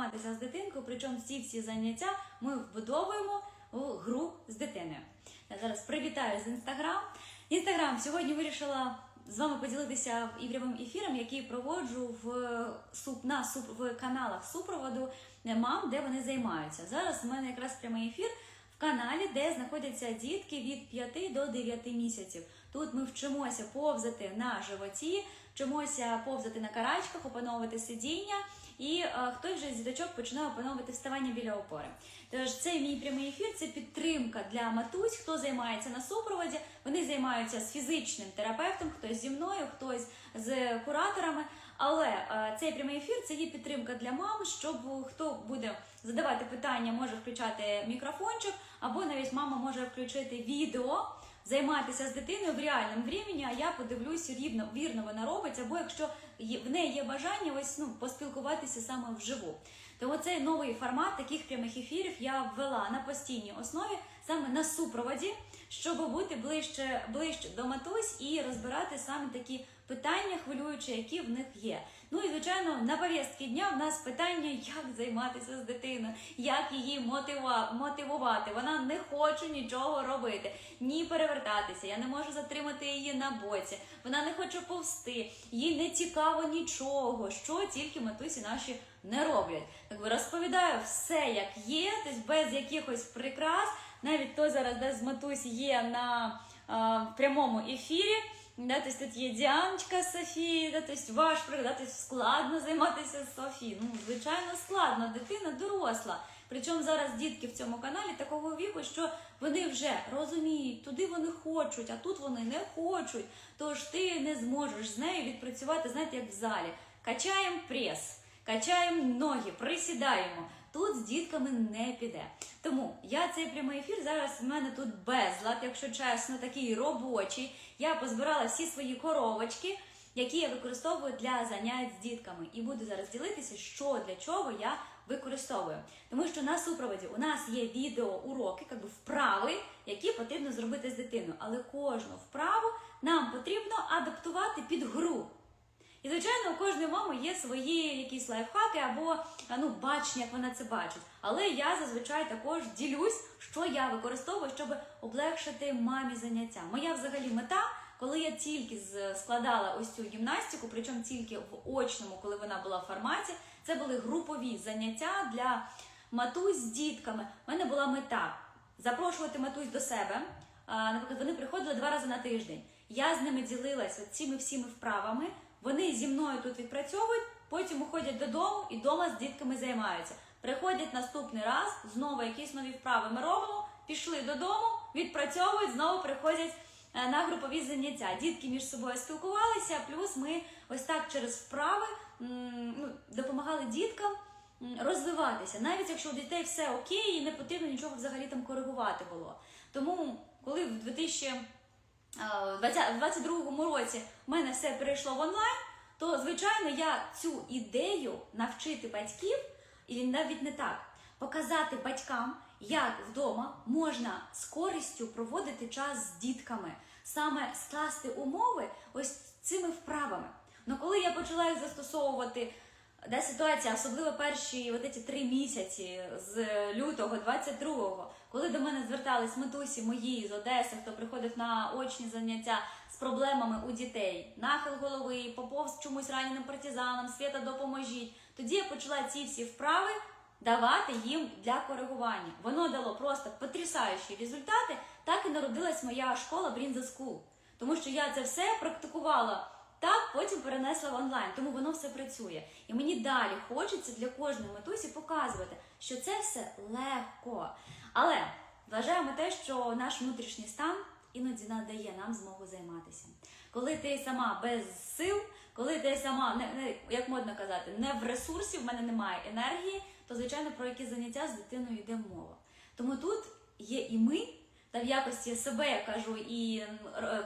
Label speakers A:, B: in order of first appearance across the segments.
A: займатися з дитинкою, причому ці всі заняття ми вбудовуємо у гру з дитиною. Я зараз привітаю з інстаграм. Інстаграм сьогодні вирішила з вами поділитися ігровим ефіром, який проводжу в суп на суп в каналах супроводу мам, де вони займаються. Зараз у мене якраз прямий ефір каналі, де знаходяться дітки від 5 до 9 місяців. Тут ми вчимося повзати на животі, вчимося повзати на карачках, опановувати сидіння. І е, хтось вже з діточок починає опановувати вставання біля опори. Тож цей мій прямий ефір це підтримка для матусь, хто займається на супроводі. Вони займаються з фізичним терапевтом, хтось зі мною, хтось з кураторами. Але е, цей прямий ефір це є підтримка для мам, щоб хто буде задавати питання, може включати мікрофончик, або навіть мама може включити відео займатися з дитиною в реальному времені, а я подивлюсь, рівно вірно вона робить, або якщо в неї є бажання ось ну поспілкуватися саме вживу. Тому цей новий формат таких прямих ефірів я ввела на постійній основі саме на супроводі, щоб бути ближче ближче до матусь і розбирати саме такі питання, хвилюючі, які в них є. Ну і звичайно, на повістки дня в нас питання, як займатися з дитиною, як її мотивувати. Вона не хоче нічого робити, ні перевертатися. Я не можу затримати її на боці. Вона не хоче повсти, їй не цікаво нічого, що тільки матусі наші не роблять. Так розповідаю все, як є, тобто без якихось прикрас. Навіть той зараз де з матусі є на а, прямому ефірі. Да, тобто тут є Діаночка з Софії, да, тобто ваш приклад, да, тобто складно займатися з Софією. Ну, звичайно, складно, дитина доросла. Причому зараз дітки в цьому каналі такого віку, що вони вже розуміють, туди вони хочуть, а тут вони не хочуть. Тож ти не зможеш з нею відпрацювати, знаєте, як в залі. Качаємо прес, качаємо ноги, присідаємо. Тут з дітками не піде. Тому я цей прямий ефір зараз в мене тут безлад, якщо чесно, такий робочий. Я позбирала всі свої коробочки, які я використовую для занять з дітками. І буду зараз ділитися, що для чого я використовую. Тому що на супроводі у нас є відеоуроки, якби вправи, які потрібно зробити з дитиною. Але кожну вправу нам потрібно адаптувати під гру. І, звичайно, у кожної мами є свої якісь лайфхаки або ну, бачення, як вона це бачить. Але я зазвичай також ділюсь, що я використовую, щоб облегшити мамі заняття. Моя взагалі мета, коли я тільки складала ось цю гімнастику, причому тільки в очному, коли вона була в форматі, це були групові заняття для матусь з дітками. У мене була мета запрошувати матусь до себе. Наприклад, вони приходили два рази на тиждень. Я з ними ділилася цими всіми вправами. Вони зі мною тут відпрацьовують, потім уходять додому і вдома з дітками займаються. Приходять наступний раз, знову якісь нові вправи ми робимо, пішли додому, відпрацьовують, знову приходять е, на групові заняття. Дітки між собою спілкувалися, плюс ми ось так через вправи ну, допомагали діткам розвиватися, навіть якщо у дітей все окей, і не потрібно нічого взагалі там коригувати було. Тому, коли в 2000 в 22-му році в мене все перейшло в онлайн, то звичайно я цю ідею навчити батьків, і навіть не так, показати батькам, як вдома можна з користю проводити час з дітками, саме скласти умови ось цими вправами. Ну коли я почала їх застосовувати. Де ситуація, особливо перші от ці три місяці з лютого 22-го, коли до мене звертались матусі мої з Одеси, хто приходив на очні заняття з проблемами у дітей, нахил голови, поповз чомусь раненим партизанам, свята допоможіть. Тоді я почала ці всі вправи давати їм для коригування. Воно дало просто потрясаючі результати. Так і народилась моя школа the School. Тому що я це все практикувала так, потім перенесла в онлайн, тому воно все працює. І мені далі хочеться для кожної матусі показувати, що це все легко. Але вважаємо те, що наш внутрішній стан іноді надає нам змогу займатися. Коли ти сама без сил, коли ти сама не, не як модно казати, не в ресурсі, в мене немає енергії, то звичайно про які заняття з дитиною йде мова. Тому тут є і ми, та в якості себе я кажу і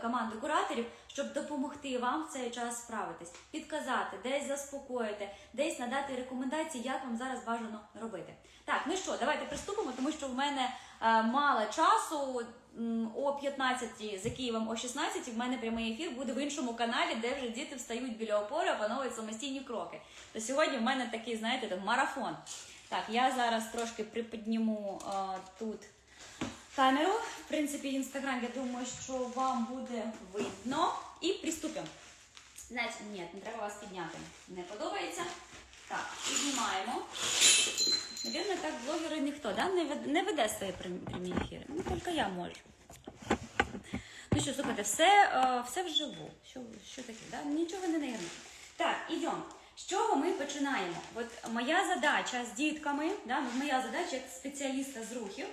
A: команди кураторів, щоб допомогти вам в цей час справитись, підказати, десь заспокоїти, десь надати рекомендації, як вам зараз бажано робити. Так, ну що, давайте приступимо, тому що в мене е, мало часу. О 15 за Києвом, о 16 в мене прямий ефір буде в іншому каналі, де вже діти встають біля опори, опановують самостійні кроки. То сьогодні в мене такий, знаєте, так, марафон. Так, я зараз трошки приподніму е, тут камеру. В принципі, інстаграм, я думаю, що вам буде видно. І приступимо. Значить, ні, не треба вас підняти. Не подобається. Так, піднімаємо. Навірно, так блогери ніхто да? не, вед- не веде свої прям- прямі ефіри. Ну, тільки я можу. Ну що, слухайте, все, е, все вживу. Що, що таке? Да? Нічого не наіграно. Так, ідемо. З чого ми починаємо? От моя задача з дітками, да, моя задача як спеціаліста з рухів.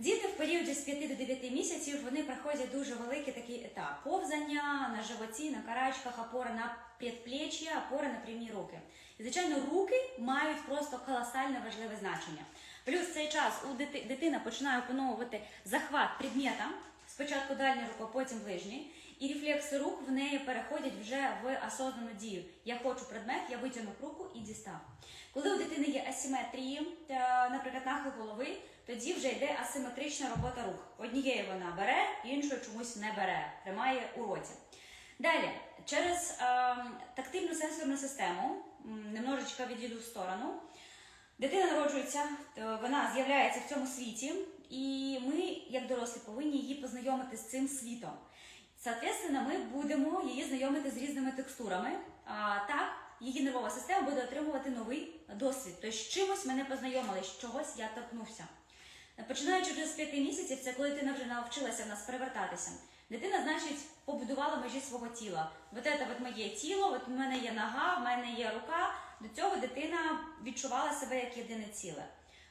A: Діти в періоді з 5 до 9 місяців вони проходять дуже великий такий етап повзання на животі, на карачках, опора на предплечья, опора на прямі руки. І звичайно, руки мають просто колосальне важливе значення. Плюс в цей час у дити- дитина починає опановувати захват предмета, спочатку дальню руку, потім ближній. І рефлекси рук в неї переходять вже в осознану дію. Я хочу предмет, я витягнув руку і дістав. Коли у дитини є асиметрії, наприклад, нахил голови, тоді вже йде асиметрична робота рук. Однією вона бере, іншою чомусь не бере, тримає у роті. Далі, через ем, тактильну сенсорну систему, немножечко відійду в сторону, Дитина народжується, е, вона з'являється в цьому світі, і ми, як дорослі, повинні її познайомити з цим світом. Соответственно, ми будемо її знайомити з різними текстурами. А так, її нервова система буде отримувати новий досвід. Тобто з чимось ми не познайомились, з чогось я торкнувся. Починаючи вже з п'яти місяців, це коли дитина вже навчилася в нас перевертатися. Дитина, значить, побудувала межі свого тіла. От це от моє тіло, от у мене є нога, в мене є рука. До цього дитина відчувала себе як єдине ціле.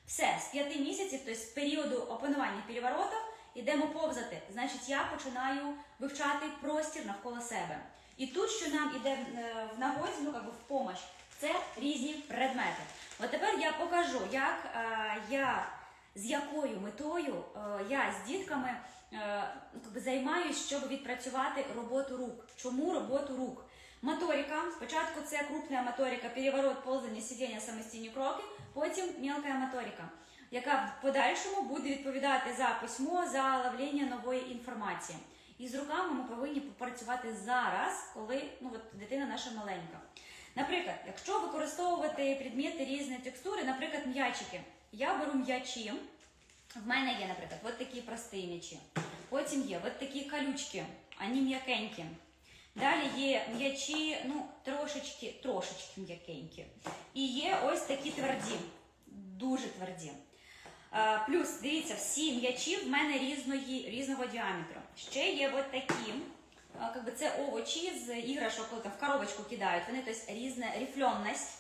A: Все, з п'яти місяців, тобто з періоду опанування переворотів, йдемо повзати. Значить, я починаю вивчати простір навколо себе. І тут, що нам іде е, в нагоді, ну як в помощь, це різні предмети. От тепер я покажу, як е, я з якою метою е, я з дітками е, ну, би займаюсь, щоб відпрацювати роботу рук. Чому роботу рук? Моторика. Спочатку це крупна моторика, переворот, ползання, сидіння, самостійні кроки, потім мелка моторика, яка в подальшому буде відповідати за письмо, за ловлення нової інформації. І з руками ми повинні попрацювати зараз, коли ну, от, дитина наша маленька. Наприклад, якщо використовувати предмети різної текстури, наприклад, м'ячики. Я беру м'ячі. В мене є, наприклад, от такі прості м'ячі. Потім є от такі колючки, вони м'якенькі. Далі є м'ячі, ну, трошечки, трошечки м'якенькі. І є ось такі тверді, дуже тверді. Плюс, дивіться, всі м'ячі в мене різної, різного діаметру. Ще є от такі, е, как би це овочі з іграшок, коли там в коробочку кидають. Вони тобто різна рифльонність.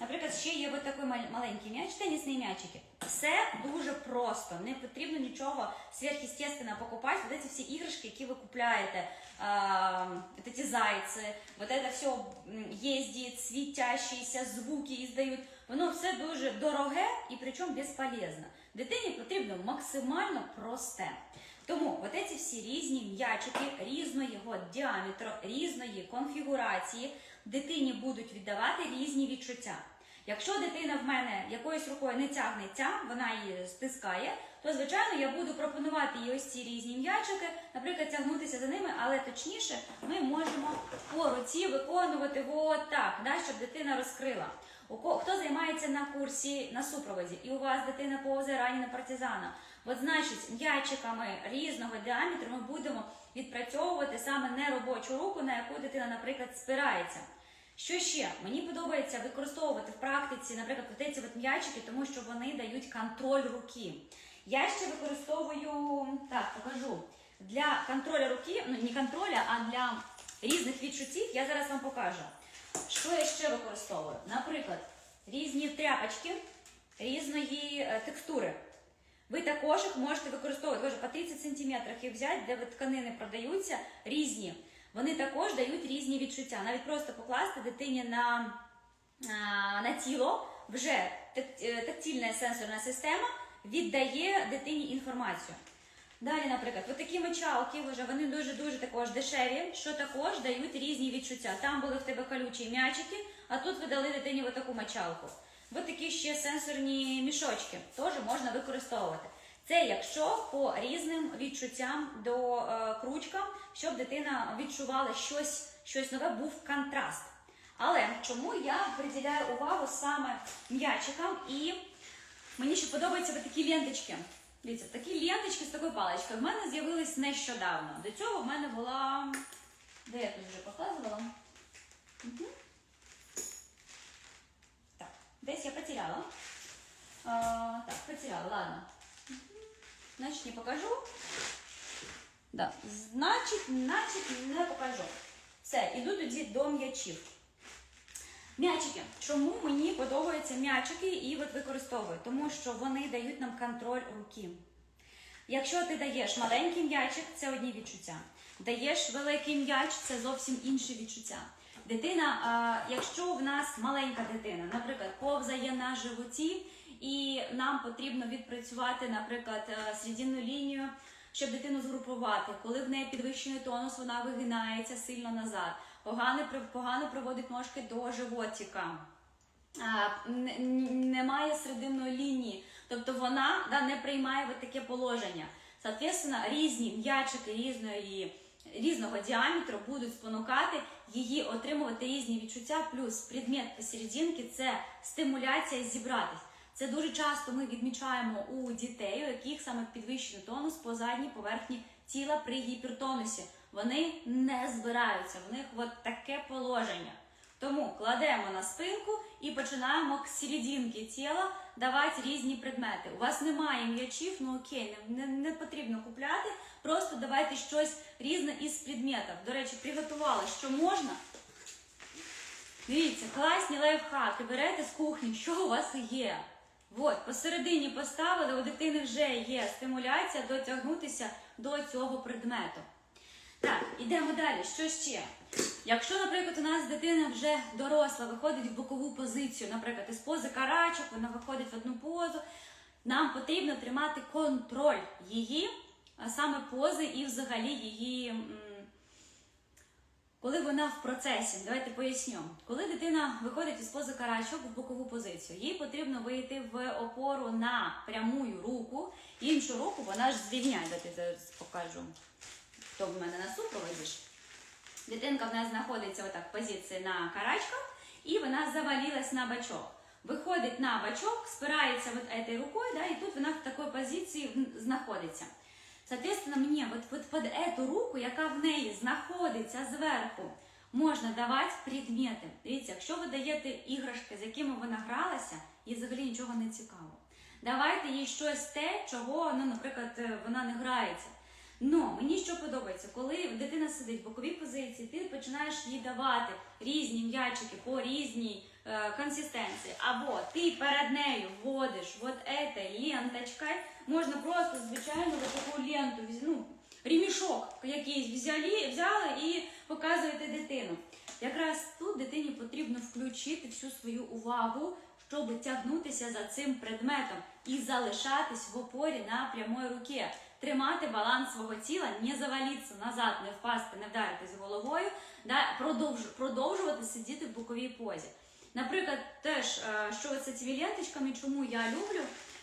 A: Наприклад, ще є ось такий мал- маленький м'яч, тенісні м'ячики. Все дуже просто, не потрібно нічого сверхъестественного покупати. Вот эти всі іграшки, які ви купляєте, а, вот эти зайці, вот это все м, їздить, світящіся, звуки іздають. Воно все дуже дороге і причому безполезно. Дитині потрібно максимально просте. Тому ці всі різні м'ячики різного діаметру, різної конфігурації дитині будуть віддавати різні відчуття. Якщо дитина в мене якоюсь рукою не тягнеться, вона її стискає, то звичайно я буду пропонувати їй ось ці різні м'ячики, наприклад, тягнутися за ними, але точніше ми можемо по руці виконувати от так, да, щоб дитина розкрила. Хто займається на курсі на супроводі, і у вас дитина повзає ранена партизана. От значить, м'ячиками різного діаметру ми будемо відпрацьовувати саме не робочу руку, на яку дитина, наприклад, спирається. Що ще? Мені подобається використовувати в практиці, наприклад, от ці от м'ячики, тому що вони дають контроль руки. Я ще використовую, так, покажу, для контролю руки, ну не контроля, а для різних відчуттів, я зараз вам покажу. Що я ще використовую? Наприклад, різні тряпочки різної е, текстури. Ви також їх можете використовувати. Боже, по 30 см їх взяти, де тканини продаються різні. Вони також дають різні відчуття. Навіть просто покласти дитині на, на тіло вже е, тактильна сенсорна система віддає дитині інформацію. Далі, наприклад, от такі мочалки, вже вони дуже-дуже також дешеві, що також дають різні відчуття. Там були в тебе колючі м'ячики, а тут ви дали дитині от таку мочалку. Ось такі ще сенсорні мішочки теж можна використовувати. Це якщо по різним відчуттям до е, кручкам, щоб дитина відчувала щось, щось нове, був контраст. Але чому я приділяю увагу саме м'ячикам і мені ще подобаються такі ленточки. Дивіться, такі ленточки з такою паличкою в мене з'явились нещодавно. До цього в мене була. Де я тут вже показувала? Угу. Десь я потеряла. А, так, потеряла, ладно. Мгм. Значить, не покажу. Да. Значить, значить, не покажу. Все, іду тоді до м'ячів. М'ячики. Чому мені подобаються м'ячики і от використовую? Тому що вони дають нам контроль руки. Якщо ти даєш маленький м'ячик, це одні відчуття. Даєш великий м'яч, це зовсім інше відчуття. Дитина, якщо в нас маленька дитина, наприклад, повзає на животі, і нам потрібно відпрацювати, наприклад, е, серединну лінію, щоб дитину згрупувати. Коли в неї підвищений тонус, вона вигинається сильно назад. Погано, погано проводить ножки до животика. Немає серединної лінії, тобто вона да, не приймає таке положення. Соответственно, різні м'ячики різної, різного діаметру будуть спонукати її отримувати різні відчуття. Плюс предмет посерединки це стимуляція зібратись. Це дуже часто ми відмічаємо у дітей, у яких саме підвищений тонус по задній поверхні тіла при гіпертонусі. Вони не збираються, в них от таке положення. Тому кладемо на спинку і починаємо к серединки тіла давати різні предмети. У вас немає м'ячів, ну окей, не, не, потрібно купляти. Просто давайте щось різне із предметів. До речі, приготувала, що можна. Дивіться, класні лайфхаки. Берете з кухні, що у вас є. От, посередині поставили, у дитини вже є стимуляція дотягнутися до цього предмету. Так, ідемо далі. Що ще? Якщо, наприклад, у нас дитина вже доросла, виходить в бокову позицію, наприклад, із пози карачок, вона виходить в одну позу, нам потрібно тримати контроль її, а саме пози і взагалі її. коли вона в процесі, давайте поясню. Коли дитина виходить із пози карачок в бокову позицію, їй потрібно вийти в опору на прямую руку, іншу руку вона ж звільняє. Давайте зараз покажу, хто в мене на супроводі. Дитинка в нас знаходиться отак в позиції на карачках, і вона завалилась на бачок. Виходить на бачок, спирається вот этой рукой, да, і тут вона в такій позиції знаходиться. Соответственно, мені от, от під эту руку, яка в неї знаходиться зверху, можна давати предмети. Дивіться, якщо ви даєте іграшки, з якими вона гралася, їй взагалі нічого не цікаво. Давайте їй щось те, чого, ну, наприклад, е, вона не грається. Ну, мені що подобається, коли дитина сидить в боковій позиції, ти починаєш їй давати різні м'ячики по різній е, консистенції, або ти перед нею вводиш вот этой ленточкой, можна просто звичайно таку ленту, ну, ремішок якийсь взяли, взяли і показуєте дитину. Якраз тут дитині потрібно включити всю свою увагу, щоб тягнутися за цим предметом і залишатись в опорі на прямої руці. Тримати баланс свого тіла, не завалитися назад, не впасти, не вдаритись головою, да, продовж, продовжувати сидіти в боковій позі. Наприклад, теж, е, що це цими ленточками, чому я люблю,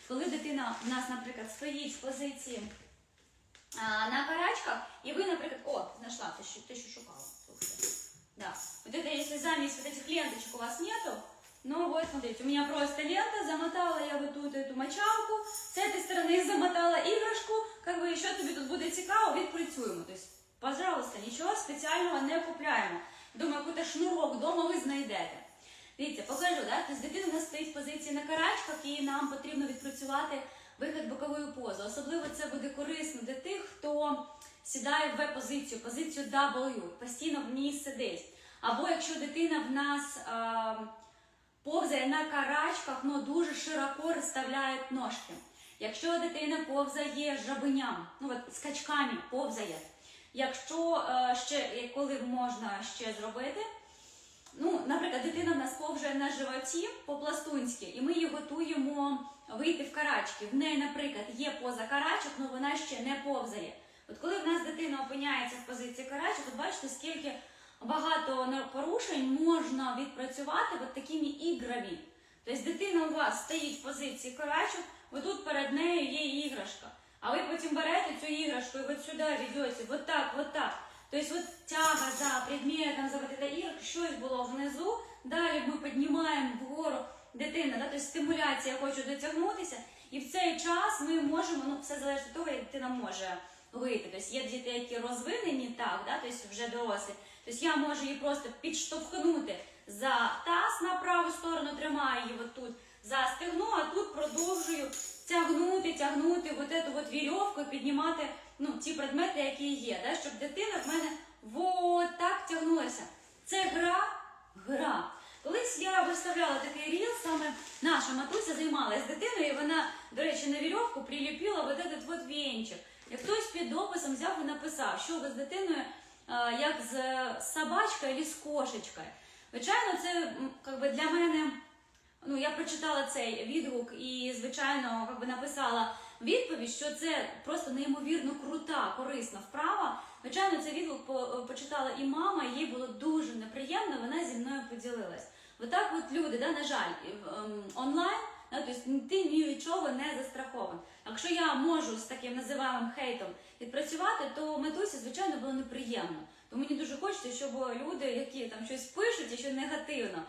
A: коли дитина в нас, наприклад, стоїть в позиції на карачках, і ви, наприклад, о, знайшла те, що, те, що шукала. Слушайте. Да. Вот это, если замесь вот этих ленточек у вас нету, ну вот, смотрите, у меня просто лента, замотала я вот тут эту мочалку, с этой стороны замотала іграшку, как бы, що тобі тут буде цікаво, відпрацюємо. Тобто, пожалуйста, нічого спеціального не купляємо. Думаю, якийсь шнурок вдома ви знайдете. Дивіться, покажу, да? Тобто дитина у нас стоїть в позиції на карачках, і нам потрібно відпрацювати вихід в боковою позу. Особливо це буде корисно для тих, хто сідає в В-позицію, позицію W, постійно в ній сидить. Або якщо дитина в нас а, повзає на карачках, але дуже широко розставляють ножки. Якщо дитина повзає жабиням, ну от скачками повзає. Якщо е, ще коли можна ще зробити, Ну, наприклад, дитина в нас повжує на животі по-пластунськи, і ми її готуємо вийти в карачки. В неї, наприклад, є поза карачок, але вона ще не повзає. От коли в нас дитина опиняється в позиції карачок, от бачите, скільки багато порушень можна відпрацювати от такими ігрові. Тобто дитина у вас стоїть в позиції карачок, ви тут перед нею є іграшка. А ви потім берете цю іграшку і от сюди ведете, вот так, вот так. Тобто от тяга за предметом, за вот это іграшка, щось було внизу, далі ми піднімаємо вгору дитина, да? тобто стимуляція, хочу дотягнутися, і в цей час ми можемо, ну все залежить від того, як дитина може вийти. Тобто є діти, які розвинені так, да? тобто вже дорослі. Тобто я можу її просто підштовхнути за таз на праву сторону, тримаю її отут за стегно, а тут продовжую тягнути, тягнути вот эту вот вірьовку і піднімати ну, ті предмети, які є, да? щоб дитина в мене вот так тягнулася. Це гра, гра. Колись я виставляла такий ріл, саме наша матуся займалася з дитиною, і вона, до речі, на вірьовку приліпила вот этот вот вінчик. І хтось під описом взяв і написав, що ви з дитиною як з собачкою або з кошечкою. Звичайно, це м, как би, для мене. Ну, я прочитала цей відгук і, звичайно, как би написала відповідь, що це просто неймовірно крута, корисна вправа. Звичайно, цей відгук почитала і мама, їй було дуже неприємно, вона зі мною поділилась. Отак от люди, да, на жаль, ем, онлайн, да, тобто ти ні від чого не застрахований. Якщо я можу з таким називаємим хейтом відпрацювати, то матусі, звичайно, було неприємно. То мені дуже хочеться, щоб люди, які там щось пишуть і що негативно,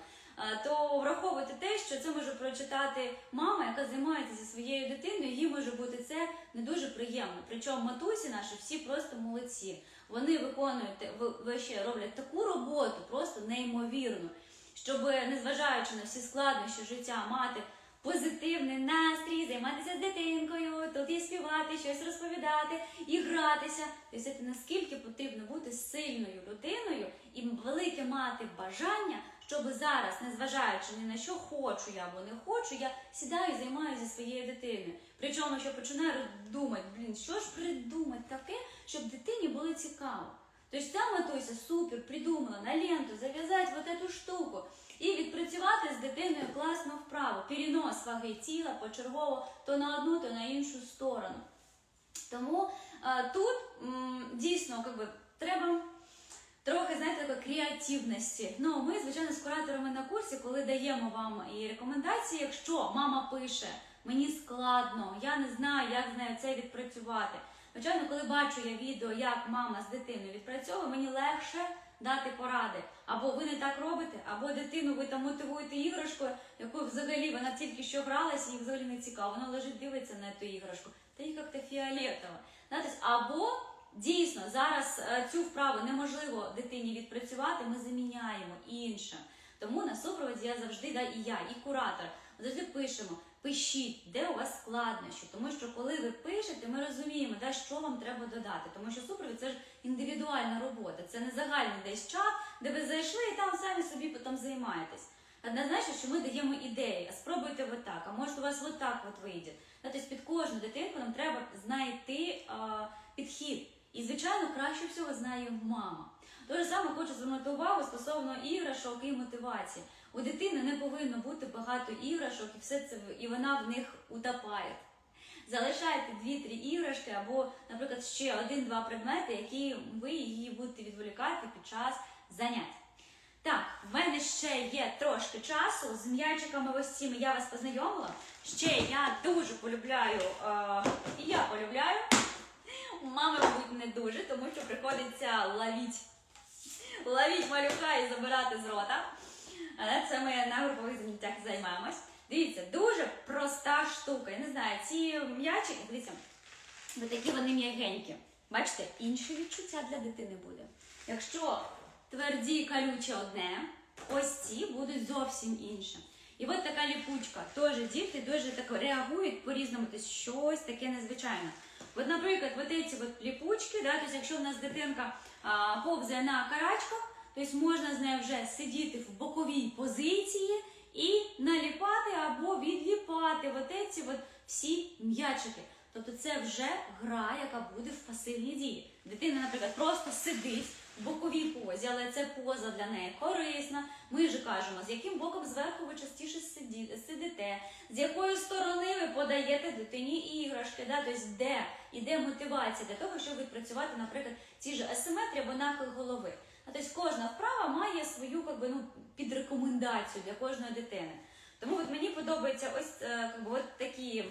A: то враховувати те, що це може прочитати мама, яка займається зі своєю дитиною, їй може бути це не дуже приємно. Причому матусі наші всі просто молодці. Вони виконують ви ще роблять таку роботу, просто неймовірну, щоб, незважаючи на всі складнощі життя, мати позитивний настрій, займатися з дитинкою, і співати, щось розповідати, і гратися. Тобто наскільки потрібно бути сильною людиною і велике мати бажання, щоб зараз, незважаючи ні на що хочу я або не хочу, я сідаю і займаюся своєю дитиною. Причому, що починаю думати, блін, що ж придумати таке, щоб дитині було цікаво. Тобто ця матуся супер придумала на ленту зав'язати вот эту штуку і відпрацювати з дитиною класну вправу, перенос ваги тіла почергово то на одну, то на іншу сторону. Тому е, тут м, дійсно би, треба трохи знаєте, такої креативності. Ну, ми, звичайно, з кураторами на курсі, коли даємо вам і рекомендації, якщо мама пише, мені складно, я не знаю, як з нею це відпрацювати. Звичайно, коли бачу я відео, як мама з дитиною відпрацьовує, мені легше дати поради. Або ви не так робите, або дитину ви там мотивуєте іграшкою, якою взагалі вона тільки що гралася, їй взагалі не цікаво. Вона лежить, дивиться на ту іграшку, та їй як-то фіолетово. Або дійсно зараз е, цю вправу неможливо дитині відпрацювати, ми заміняємо іншим. Тому на супроводі я завжди, да, і я, і куратор, завжди пишемо, пишіть, де у вас складнощі. Тому що коли ви пишете, ми розуміємо, да, що вам треба додати. Тому що супровід це ж індивідуальна робота, це не загальний десь чат, де ви зайшли і там самі собі потім займаєтесь. Однозначно, що ми даємо ідеї, а спробуйте вот так, а може у вас вот так от вийде. Тобто під кожну дитинку нам треба знайти а, підхід. І, звичайно, краще всього знає мама. Те ж саме хочу звернути увагу стосовно іграшок і мотивації. У дитини не повинно бути багато іграшок, і все це і вона в них утопає. Залишайте дві-три іграшки або, наприклад, ще один-два предмети, які ви її будете відволікати під час занять. Так, в мене ще є трошки часу. З м'ячиками ось цими я вас познайомила. Ще я дуже полюбляю, е, я полюбляю. У мами, мабуть, не дуже, тому що приходиться ловіть, ловіть малюка і забирати з рота. Але це ми на групових заняттях займаємось. Дивіться, дуже проста штука. Я не знаю, ці м'ячики, дивіться, такі вони м'ягенькі. Бачите, інше відчуття для дитини буде. Якщо тверді колюче одне, ось ці будуть зовсім інші. І от така ліпучка. Теж діти дуже так реагують по-різному, тобто щось таке незвичайне. От, наприклад, от ці от ліпучки, да, тобто, якщо в нас дитинка а, повзає на карачках, тобто можна з нею вже сидіти в боковій позиції і наліпати або відліпати от ці от всі м'ячики. Тобто це вже гра, яка буде в пасивній дії. Дитина, наприклад, просто сидить, в боковій позі, але це поза для неї корисна. Ми ж кажемо, з яким боком зверху ви частіше сидите, з якої сторони ви подаєте дитині іграшки, да? тобто де іде мотивація для того, щоб відпрацювати, наприклад, ті ж асиметрії або нахил голови. А тобто кожна вправа має свою как би, ну, підрекомендацію для кожної дитини. Тому от мені подобаються ось е, как би, от такі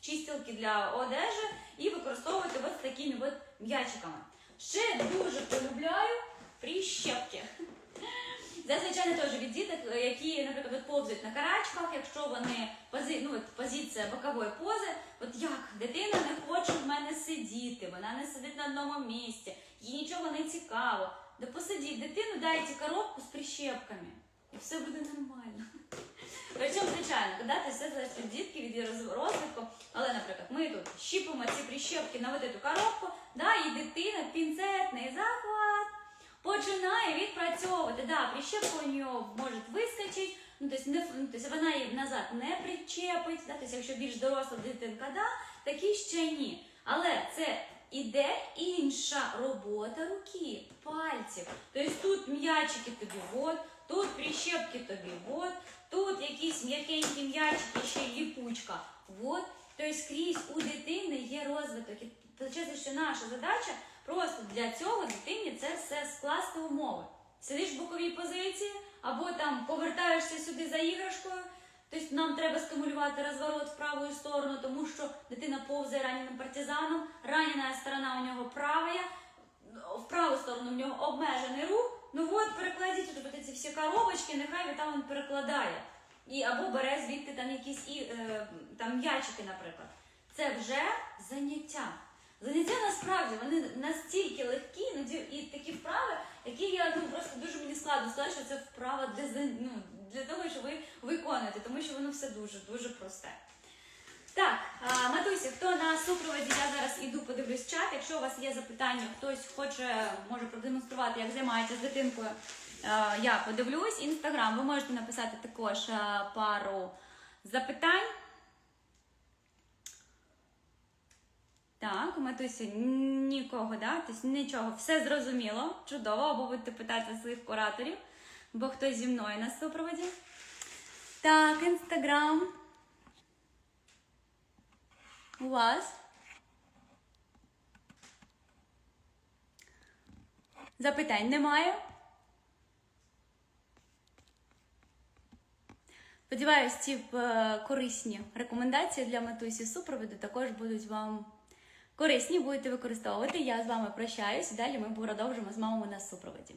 A: чистілки для одежі і використовувати ось такими от м'ячиками. Ще дуже полюбляю прищепки. Це, звичайно, теж від діток, е, які, наприклад, от на карачках, якщо вони пози, ну, от позиція бокової пози, от як дитина не хоче в мене сидіти, вона не сидить на одному місці, їй нічого не цікаво. Да посидіть дитину, дайте коробку з прищепками, і все буде нормально. Причому, звичайно, дати все залежить від дітки, від її розвитку. Але, наприклад, ми тут щіпимо ці прищепки на эту коробку, да, і дитина, пінцетний захват, починає відпрацьовувати. Да, прищепка у нього може вискочити, ну, тобто, не, ну, тобто вона її назад не причепить, да, тобто, якщо більш доросла дитинка, да, такі ще ні. Але це іде інша робота руки, пальців. Тобто тут м'ячики тобі вот, тут прищепки тобі вот, тут якісь м'якенькі м'ячики, ще ліпучка. Вот. Тобто скрізь у дитини є розвиток. І виходить, що наша задача просто для цього дитині це все скласти умови. Сидиш в боковій позиції, або там повертаєшся сюди за іграшкою. Тобто нам треба стимулювати розворот в праву сторону, тому що дитина повзає раненим партизаном, ранена сторона у нього права, в праву сторону в нього обмежений рух. Ну от перекладіть ці всі коробочки, нехай він там перекладає. І або бере звідти там якісь і, е, там м'ячики, наприклад. Це вже заняття. Заняття насправді вони настільки легкі, іноді і такі вправи, які я ну просто дуже мені складно сказати, що це вправа для ну, для того, що ви виконуєте, тому що воно все дуже дуже просте. Так, матусі, хто на супроводі, я зараз іду, подивлюсь чат. Якщо у вас є запитання, хтось хоче може продемонструвати, як займається з дитинкою. Я подивлюсь. Інстаграм, ви можете написати також пару запитань. Так, матусі нікого, да? Тобто нічого, все зрозуміло, чудово, або будете питати своїх кураторів, бо хтось зі мною на супроводі. Так, інстаграм. У вас? Запитань немає? Сподіваюсь, ці е, корисні рекомендації для матусі супроводу також будуть вам корисні, будете використовувати. Я з вами прощаюсь. Далі ми продовжимо з мамами на супроводі.